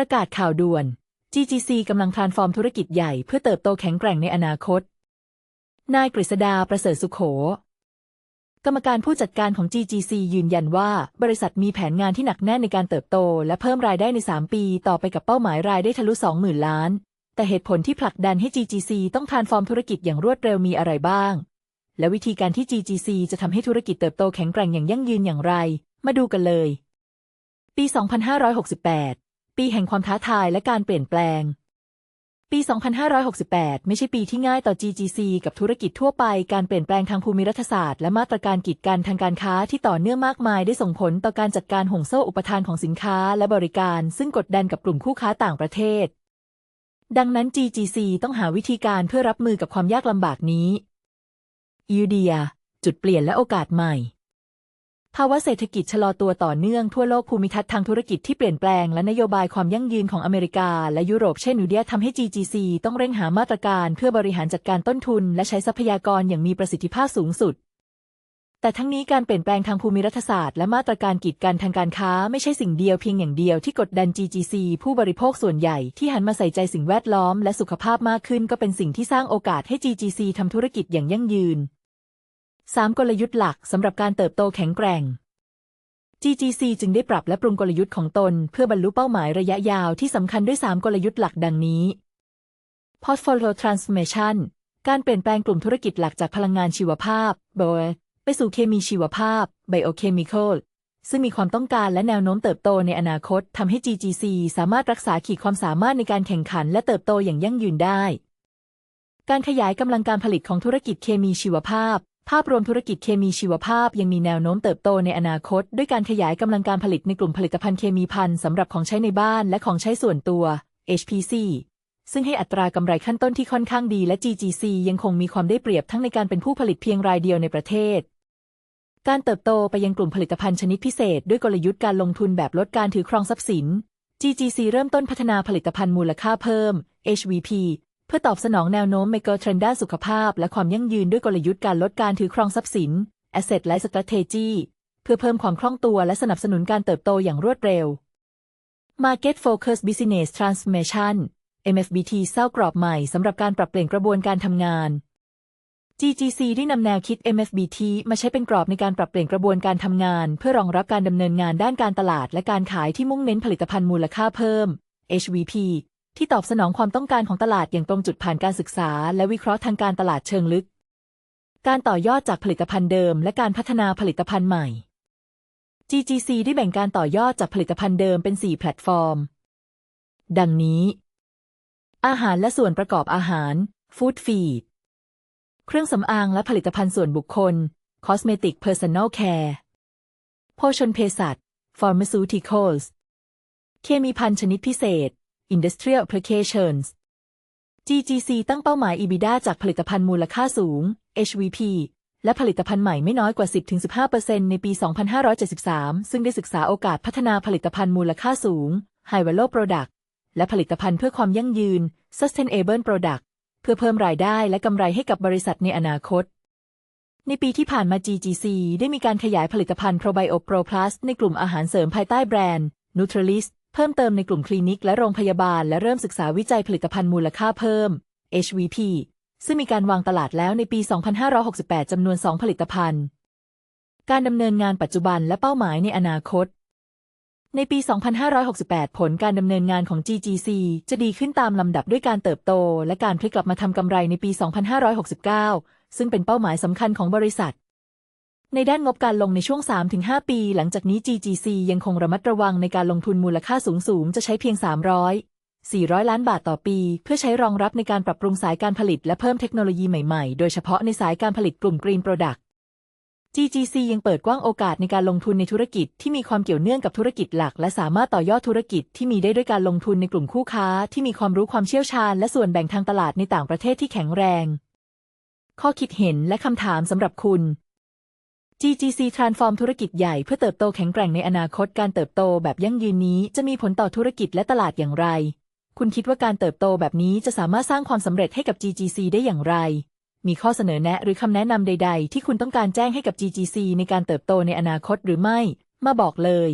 ประกาศข่าวด่วน GGC กำลังทานฟอร์มธุรกิจใหญ่เพื่อเติบโตแข็งแกร่งในอนาคต นายกฤษดาประเสริฐสุขโข กรรมการผู้จัดการของ GGC ยืนยันว่า บริษัทมีแผนงานที่หนักแน่นในการเติบโต และเพิ่มรายได้ใน 3 ปีต่อไปกับเป้าหมายรายได้ทะลุ 20,000 ล้าน แต่เหตุผลที่ผลักดันให้ GGC ต้องทานฟอร์มธุรกิจอย่างรวดเร็วมีอะไรบ้าง และวิธีการที่ GGC จะทำให้ธุรกิจเติบโตแข็งแกร่งอย่างยั่งยืนอย่างไร มาดูกันเลย ปี 2568 ปีแห่งความท้าทายและการเปลี่ยนแปลง ปี 2568 ไม่ใช่ปีที่ง่ายต่อ GGC กับธุรกิจทั่วไป การเปลี่ยนแปลงทางภูมิรัฐศาสตร์และมาตรการกีดกันทางการค้าที่ต่อเนื่องมากมายได้ส่งผลต่อการจัดการห่วงโซ่อุปทานของสินค้าและบริการ ซึ่งกดดันกับกลุ่มคู่ค้าต่างประเทศ ดังนั้น GGC ต้องหาวิธีการเพื่อรับมือกับความยากลำบากนี้ยูเดีย จุดเปลี่ยนและโอกาสใหม่ ภาวะเศรษฐกิจชะลอตัวต่อเนื่องทั่วโลกภูมิทัศน์ทางธุรกิจที่เปลี่ยนแปลงและนโยบายความยั่งยืนของอเมริกา และยุโรปเช่นยูเดียทำให้ GGC ต้องเร่งหามาตรการเพื่อบริหารจัดการต้นทุน และใช้ทรัพยากรอย่างมีประสิทธิภาพสูงสุด แต่ทั้งนี้การเปลี่ยนแปลงทางภูมิรัฐศาสตร์และมาตรการกีดกันทางการค้าไม่ใช่สิ่งเดียวเพียงอย่างเดียวที่กดดัน GGC ผู้บริโภคส่วนใหญ่ที่หันมาใส่ใจสิ่งแวดล้อม และสุขภาพมากขึ้นก็เป็นสิ่งที่สร้างโอกาสให้ GGC ทำธุรกิจอย่างยั่งยืน 3 กลยุทธ์หลักสำหรับการเติบโตแข็งแกร่ง GGC จึงได้ปรับและปรุงกลยุทธ์ของตน เพื่อบรรลุเป้าหมายระยะยาวที่สำคัญด้วย 3 กลยุทธ์หลักดังนี้ Portfolio Transformation การเปลี่ยนแปลงกลุ่มธุรกิจหลักจากพลังงานชีวภาพ b o ไปสู่เคมีชีวภาพ Biochemical ซึ่งมีความต้องการและแนวโน้มเติบโตในอนาคตทำให้ GGC สามารถรักษาขีดความสามารถในการแข่งขันและเติบโตอย่างยั่งยืนได้ การขยายกำลังการผลิตของธุรกิจเคมีชีวภาพ ภาพรวมธุรกิจเคมีชีวภาพยังมีแนวโน้มเติบโตในอนาคต ด้วยการขยายกำลังการผลิตในกลุ่มผลิตภัณฑ์เคมีภัณฑ์สำหรับของใช้ในบ้านและของใช้ส่วนตัว HPC ซึ่งให้อัตรากำไรขั้นต้นที่ค่อนข้างดีและ GGC ยังคงมีความได้เปรียบทั้งในการเป็นผู้ผลิตเพียงรายเดียวในประเทศ การเติบโตไปยังกลุ่มผลิตภัณฑ์ชนิดพิเศษ ด้วยกลยุทธ์การลงทุนแบบลดการถือครองทรัพย์สิน GGC เริ่มต้นพัฒนาผลิตภัณฑ์มูลค่าเพิ่ม HVP เพื่อตอบสนองแนวโน้มเมกะเทรนด์ด้านสุขภาพ และความยั่งยืนด้วยกลยุทธ์การลดการถือครองทรัพย์สิน Asset และ Strategy เพื่อเพิ่มความคล่องตัวและสนับสนุนการเติบโตอย่างรวดเร็ว Market Focus Business Transformation MFBT เศร้ากรอบใหม่สำหรับการปรับเปลี่ยนกระบวนการทำงาน GGC ได้นำแนวคิด MFBT มาใช้เป็นกรอบในการปรับเปลี่ยนกระบวนการทำงาน เพื่อรองรับการดำเนินงานด้านการตลาดและการขายที่มุ่งเน้นผลิตภัณฑ์มูลค่าเพิ่ม HVP ที่ตอบสนองความต้องการของตลาดอย่างตรงจุดผ่านการศึกษา และวิเคราะห์ทางการตลาดเชิงลึก การต่อยอดจากผลิตภัณฑ์เดิม และการพัฒนาผลิตภัณฑ์ใหม่ GGC ได้แบ่งการต่อยอดจากผลิตภัณฑ์เดิมเป็น 4 แพลตฟอร์ม ดังนี้ อาหารและส่วนประกอบอาหาร Food Feed เครื่องสำอางและผลิตภัณฑ์ส่วนบุคคล Cosmetic Personal Care โภชนเภสัช Pharmaceuticals เคมีภัณฑ์ชนิดพิเศษ Industrial Applications GGC ตั้งเป้าหมาย EBITDA จากผลิตภัณฑ์มูลค่าสูง HVP และผลิตภัณฑ์ใหม่ไม่น้อยกว่า 10-15%ในปี 2573 ซึ่งได้ศึกษาโอกาสพัฒนาผลิตภัณฑ์มูลค่าสูง High Value Product และผลิตภัณฑ์เพื่อความยั่งยืน Sustainable Product เพื่อเพิ่มรายได้และกำไรให้กับบริษัทในอนาคต ในปีที่ผ่านมา GGC ได้มีการขยายผลิตภัณฑ์ Probio Pro Plus ในกลุ่มอาหารเสริมภายใต้แบรนด์ Nutrilis เพิ่มเติมในกลุ่มคลินิกและโรงพยาบาล และเริ่มศึกษาวิจัยผลิตภัณฑ์มูลค่าเพิ่ม HVP ซึ่งมีการวางตลาดแล้วในปี 2568 จำนวน 2 ผลิตภัณฑ์ การดำเนินงานปัจจุบันและเป้าหมายในอนาคต ในปี 2568 ผลการดำเนินงานของ GGC จะดีขึ้นตามลำดับด้วยการเติบโต และการพลิกกลับมาทำกำไรในปี 2569 ซึ่งเป็นเป้าหมายสำคัญของบริษัท ในด้านงบการลงในช่วง 3-5 ปี หลังจากนี้ GGC ยังคงระมัดระวังในการลงทุนมูลค่าสูงสูงจะใช้เพียง 300 400 ล้านบาทต่อปี เพื่อใช้รองรับในการปรับปรุงสายการผลิตและเพิ่มเทคโนโลยีใหม่ๆ โดยเฉพาะในสายการผลิตกลุ่ม Green Product GGC ยังเปิดกว้างโอกาสในการลงทุนในธุรกิจที่มีความเกี่ยวเนื่องกับธุรกิจหลัก และสามารถต่อยอดธุรกิจที่มีได้ด้วยการลงทุนในกลุ่มคู่ค้า ที่มีความรู้ความเชี่ยวชาญ และส่วนแบ่งทางตลาดในต่างประเทศที่แข็งแรง ข้อคิดเห็นและคำถามสำหรับคุณ GGC Transform ธุรกิจใหญ่เพื่อเติบโตแข็งแกร่งในอนาคตการเติบโตแบบยั่งยืนนี้จะมีผลต่อธุรกิจและตลาดอย่างไร คุณคิดว่าการเติบโตแบบนี้จะสามารถสร้างความสำเร็จให้กับ GGC ได้อย่างไร มีข้อเสนอแนะหรือคำแนะนำใด ๆ ที่คุณต้องการแจ้งให้กับ GGC ในการเติบโตในอนาคตหรือไม่ มาบอกเลย